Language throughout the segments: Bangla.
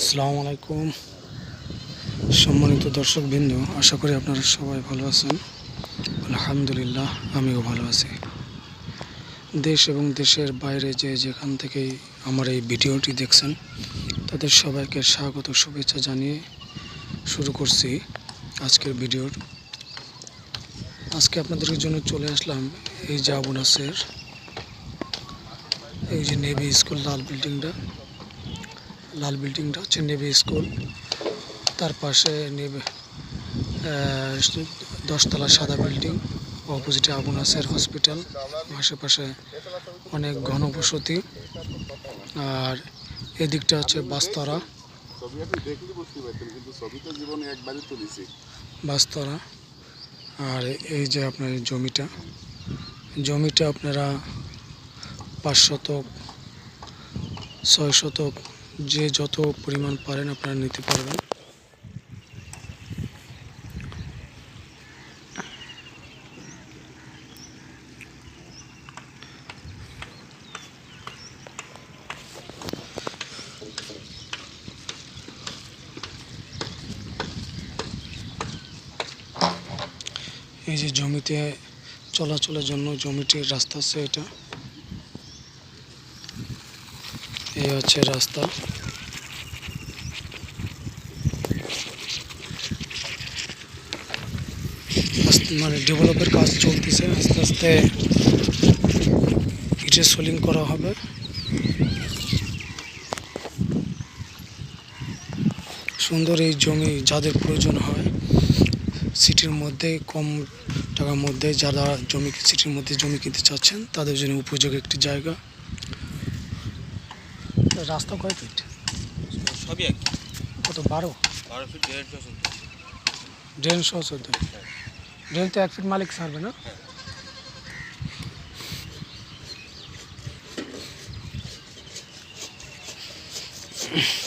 আসসালামু আলাইকুম। সম্মানিত দর্শক দর্শকবৃন্দ, আশা করি আপনারা সবাই ভালো আছেন। আলহামদুলিল্লাহ, আমিও ভালো আছি। দেশ এবং দেশের বাইরে যে যেখান থেকেই আমার এই ভিডিওটি দেখছেন, তাদের সবাইকে স্বাগত, শুভেচ্ছা জানিয়ে শুরু করছি আজকের ভিডিওর। আজকে আপনাদের জন্য চলে আসলাম এই আবু এই যে নেভি স্কুল লাল বিল্ডিংটা। লাল বিল্ডিংটা হচ্ছে নেভি স্কুল। তার পাশে নেভি দশতলা সাদা বিল্ডিং, অপোজিটে আবু নাসের হসপিটাল, আশেপাশে অনেক ঘনবসতি। আর এদিকটা হচ্ছে বাস্তরা। বাস্তরা। আর এই যে আপনার জমিটা জমিটা আপনারা পাঁচ শতক, ছয় শতক যে যত পরিমাণ পারেন আপনারা নিতে পারবেন। এই যে জমিতে চলাচলের জন্য জমিটির রাস্তা আছে এটা। এই হচ্ছে রাস্তা। মানে ডেভেলপের কাজ চলতেছে, আস্তে আস্তে ইটের সোলিং করা হবে। সুন্দর এই জমি যাদের প্রয়োজন হয়, সিটির মধ্যে, কম টাকার মধ্যে যারা জমি, সিটির মধ্যে জমি কিনতে চাচ্ছেন, তাদের জন্য উপযোগী একটি জায়গা। রাস্তা কয় ফিট? সবই এক কত বারো? বারো ফিট দেড়শো চলছে ড্রেন সহ চোদ্দ ড্রেন তো এক ফিট মালিক ছাড়বে না? এই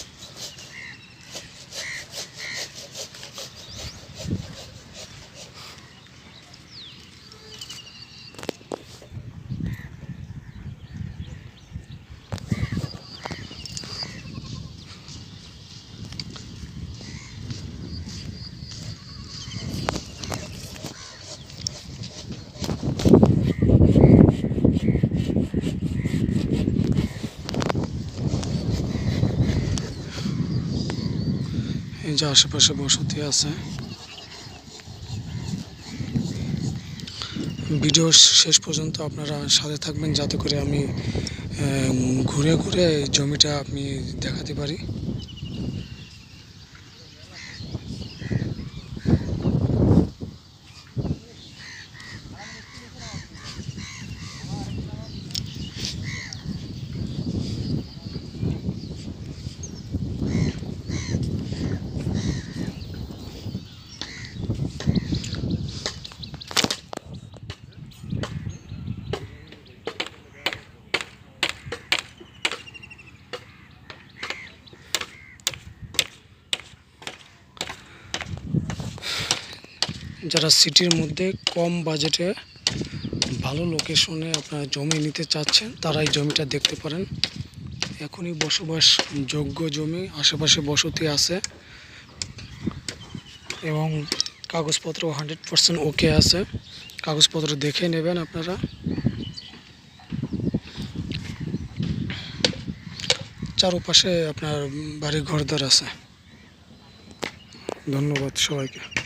যে আশেপাশে বসতি আছে। ভিডিও শেষ পর্যন্ত আপনারা সাথে থাকবেন, যাতে করে আমি ঘুরে ঘুরে জমিটা আমি দেখাতে পারি। যারা সিটির মধ্যে কম বাজেটে ভালো লোকেশনে আপনারা জমি নিতে চাচ্ছেন, তারা এই জমিটা দেখতে পারেন। এখনই বসবাস যোগ্য জমি, আশেপাশে বসতি আছে এবং কাগজপত্র হান্ড্রেড পার্সেন্ট ওকে আছে। কাগজপত্র দেখে নেবেন আপনারা। চারপাশে আপনার বাড়ি ঘরদার আছে। ধন্যবাদ সবাইকে।